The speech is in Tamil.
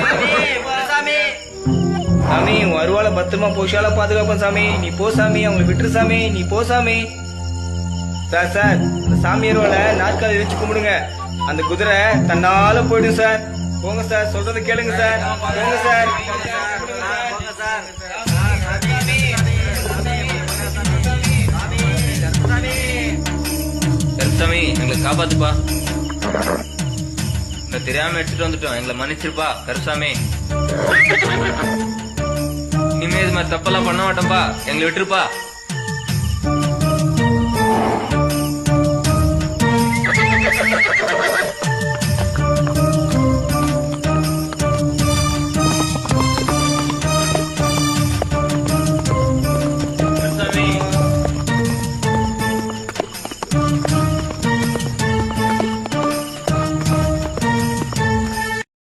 சாமி. சாமி உன் அருவால பத்திரமா போஷால பாதுகாப்போம் சாமி. நீ போ சாமி அவங்களை விட்டுரு சாமி. நீ போ சாமி. சார் சார் அந்த சாமி அருவால நாற்காலி வச்சு கும்பிடுங்க. அந்த குதிரை தன்னால போயிடும் சார். போங்க சார் சொல்றத கேளுங்க சார். போங்க சார். சாமி எங்களை காப்பாத்துப்பா. நான் தெரியாம எடுத்துட்டு வந்துட்டோம். எங்களை மன்னிச்சிருப்பா கருசாமி. இனிமே இது மாதிரி தப்பெல்லாம் பண்ண மாட்டோம்பா. எங்களை விட்டுருப்பா.